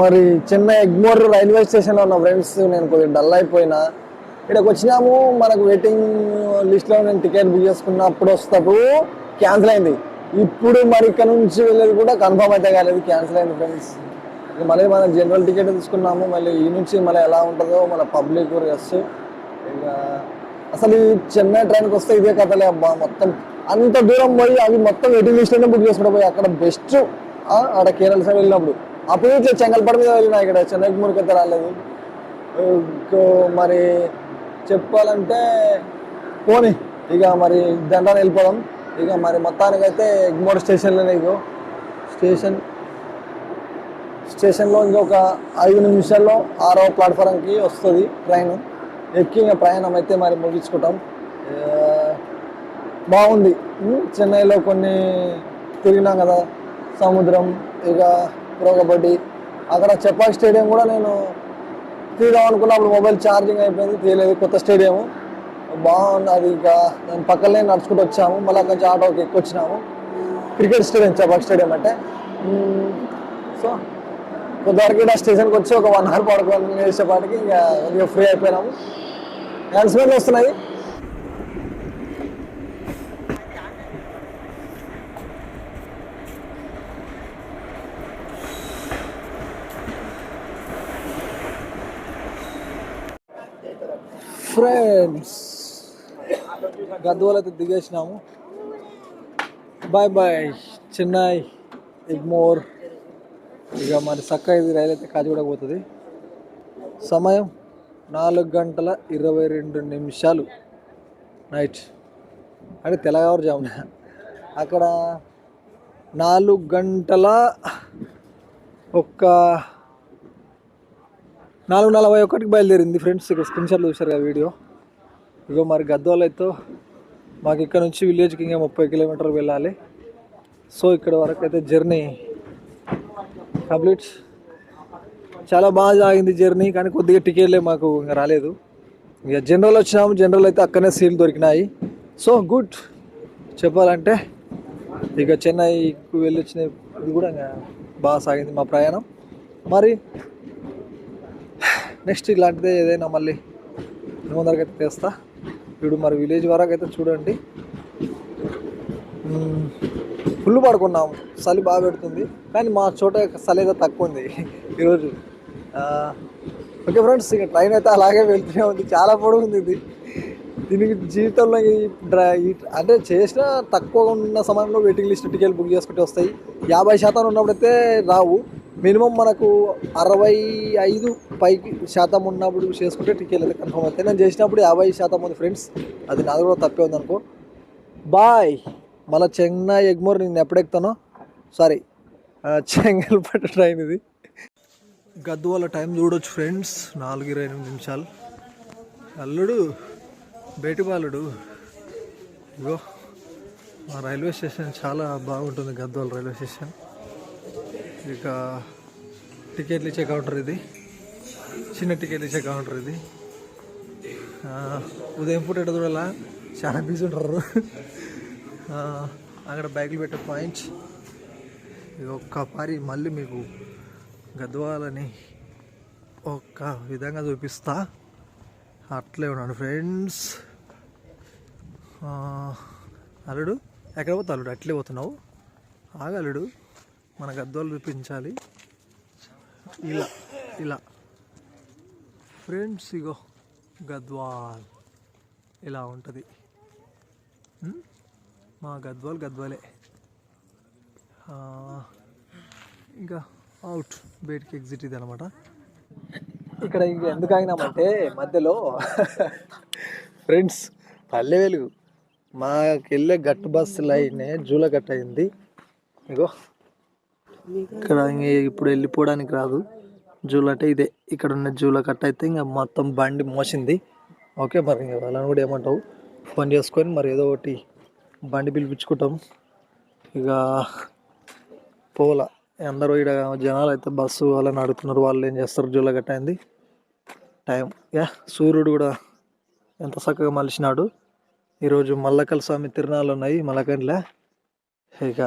మరి చెన్నై ఎగ్మోర్ రైల్వే స్టేషన్లో ఉన్న ఫ్రెండ్స్ నేను కొద్దిగా డల్ అయిపోయినా. ఇక్కడికి వచ్చినాము మనకు వెయిటింగ్ లిస్ట్లో నేను టికెట్ బుక్ చేసుకున్న అప్పుడు వస్తప్పుడు క్యాన్సిల్ అయింది. ఇప్పుడు మరి ఇక్కడ నుంచి వెళ్ళేది కూడా కన్ఫర్మ్ అయితే కాలేదు క్యాన్సిల్ అయింది ఫ్రెండ్స్. ఇక మళ్ళీ మనం జనరల్ టికెట్ తీసుకున్నాము మళ్ళీ ఈ నుంచి మళ్ళీ ఎలా ఉంటుందో మన పబ్లిక్ రష్. ఇక అసలు ఈ చెన్నై ట్రైన్కి వస్తే ఇదే కథలే అబ్బా మొత్తం అంత దూరం పోయి అవి మొత్తం వెయిటింగ్ లిస్ట్లోనే బుక్ చేసుకుంటూ పోయి అక్కడ బెస్ట్. ఆడ కేరళ సైడ్ వెళ్ళినప్పుడు. అప్పుడు ఇట్లా చెంగల్పడి మీద వెళ్ళినా ఇక్కడ. చెన్నైకి అయితే రాలేదు ఇంకో మరి చెప్పాలంటే పోనీ. ఇక మరి దండాన్ని వెళ్ళిపోదాం. ఇక మరి మొత్తానికైతే ఎగ్మోర్ స్టేషన్లో నీకు. స్టేషన్ స్టేషన్లో ఇంకొక ఐదు నిమిషాల్లో ఆరో ప్లాట్ఫారంకి వస్తుంది ట్రైన్. ఎక్కి ఇంకా ప్రయాణం అయితే మరి ముగించుకుంటాం. బాగుంది. చెన్నైలో కొన్ని తిరిగినాం కదా. సముద్రం ఇక ప్రో కబడ్డీ అక్కడ చపాక్ స్టేడియం కూడా నేను తీద్దాం అనుకున్నప్పుడు మొబైల్ ఛార్జింగ్ అయిపోయింది తీయలేదు కొత్త స్టేడియం. బాగుంది అది ఇంకా దాని పక్కనే నడుచుకుంటూ వచ్చాము మళ్ళీ కొంచెం ఆటోకి ఎక్కువ వచ్చినాము క్రికెట్ స్టేడియం చపాక్ స్టేడియం అంటే. సో కొద్దివరకు ఆ స్టేషన్కి వచ్చి ఒక వన్ అవర్ పడుకొని వేసేపాటికి ఇంకా ఫ్రీ అయిపోయినాము. అనౌన్స్మెంట్లు వస్తున్నాయి. ఫ్రెండ్స్ గద్వాలు దిగేసినాము. బాయ్ బాయ్ చెన్నై ఇగ్మోర్ ఇక మరి చక్క ఇది రైలు అయితే కాచిగూడ పోతుంది. సమయం నాలుగు గంటల ఇరవై రెండు నిమిషాలు. నైట్ అంటే తెల్లవారుజామున అక్కడ నాలుగు గంటల ఒక్క నాలుగు నలభై ఒకటికి బయలుదేరింది ఫ్రెండ్స్. ఇక్కడ స్క్రీన్షాట్ చూశారు కదా వీడియో. ఇగో మరి గద్వాలు అయితే మాకు ఇక్కడ నుంచి విలేజ్కి ఇంకా ముప్పై కిలోమీటర్లు వెళ్ళాలి. సో ఇక్కడ వరకు అయితే జర్నీ కంప్లీట్ చాలా బాగా సాగింది జర్నీ కానీ కొద్దిగా టికెట్లే మాకు ఇంకా రాలేదు. ఇక జనరల్ వచ్చినాము. జనరల్ అయితే అక్కడనే సీట్లు దొరికినాయి. సో గుడ్ చెప్పాలంటే ఇక చెన్నైకి వెళ్ళి వచ్చిన ఇది కూడా ఇంకా బాగా సాగింది మా ప్రయాణం. మరి నెక్స్ట్ ఇలాంటిదే ఏదైనా మళ్ళీ ముందరకి అయితే తెస్తా. ఇప్పుడు మరి విలేజ్ వరకు అయితే చూడండి. ఫుల్ పడుకున్నాము. చలి బాగా పెడుతుంది. కానీ మా చోట చలి అయితే తక్కువ ఉంది ఈరోజు. ఓకే ఫ్రెండ్స్ ఇక ట్రైన్ అయితే అలాగే వెళ్తూనే ఉంది. చాలా పొడవు ఉంది ఇది. దీనికి జీవితంలో అంటే చేసిన తక్కువ ఉన్న సమయంలో వెయిటింగ్ లిస్ట్ టికెట్ బుక్ చేసుకుంటే వస్తాయి. యాభై శాతం ఉన్నప్పుడైతే రావు. మినిమం మనకు అరవై ఐదు పైకి శాతం ఉన్నప్పుడు చేసుకుంటే టికెట్ అయితే కన్ఫర్మ్ అవుతాయి. నేను చేసినప్పుడు యాభై శాతం ఉంది ఫ్రెండ్స్ అది నాది కూడా తప్పే ఉంది అనుకో బాయ్ మళ్ళీ చెన్నై ఎగ్మోర్ నేను ఎప్పుడెక్తానో సారీ చెంగల్పట్టు ట్రైన్ ఇది. గద్వాల టైం చూడొచ్చు ఫ్రెండ్స్ నాలుగు ఇరవై ఎనిమిది నిమిషాలు. అల్లుడు బయటి బాలుడు ఇగో మా రైల్వే స్టేషన్ చాలా బాగుంటుంది గద్వాల రైల్వే స్టేషన్. ఇక టికెట్లు ఇచ్చే కౌంటర్ ఇది. చిన్న టికెట్లు ఇచ్చే కౌంటర్ ఇది. ఉదయం పూట ఎట చూడాలా? చాలా బిజీ ఉంటారు. అక్కడ బైకులు పెట్టే పాయింట్ ఇది ఒక్క పారి మళ్ళీ మీకు గద్వాలని ఒక్క విధంగా చూపిస్తా. అట్లే ఉన్నాను ఫ్రెండ్స్. అల్లుడు ఎక్కడ పోతా అల్లుడు? అట్లే పోతున్నావు? ఆగలుడు మన గద్వాలు విప్పించాలి. ఇలా ఇలా. ఫ్రెండ్స్ ఇగో గద్వాల్. ఇలా ఉంటుంది. మా గద్వాల్ గద్వాలే. ఇంకా అవుట్ బయటికి ఎగ్జిట్ ఇది అనమాట ఇక్కడ ఇంక ఎందుకు ఆగినామంటే మధ్యలో ఫ్రెండ్స్ పల్లె వెలుగు. మాకెళ్ళే గట్టు బస్సు లైనే జూల అయింది ఇగో ఇక్కడ ఇప్పుడు వెళ్ళిపోవడానికి రాదు. జూలు అంటే ఇదే. ఇక్కడ ఉన్న జూల కట్ట అయితే ఇంకా మొత్తం బండి మోసింది. ఓకే మరి ఇంకా వాళ్ళని కూడా ఏమంటావు? ఫోన్ చేసుకొని మరి ఏదో ఒకటి బండి పిలిపించుకుంటాం. ఇక పోలా అందరూ ఇక్కడ జనాలు అయితే బస్సు వాళ్ళని అడుగుతున్నారు. వాళ్ళు ఏం చేస్తారు? జూల కట్ట అయింది టైం. యా సూర్యుడు కూడా ఎంత చక్కగా మలిచినాడు. ఈరోజు మల్లకల్ స్వామి తిరునాళ్ళు ఉన్నాయి. మల్లకండ్లే ఇక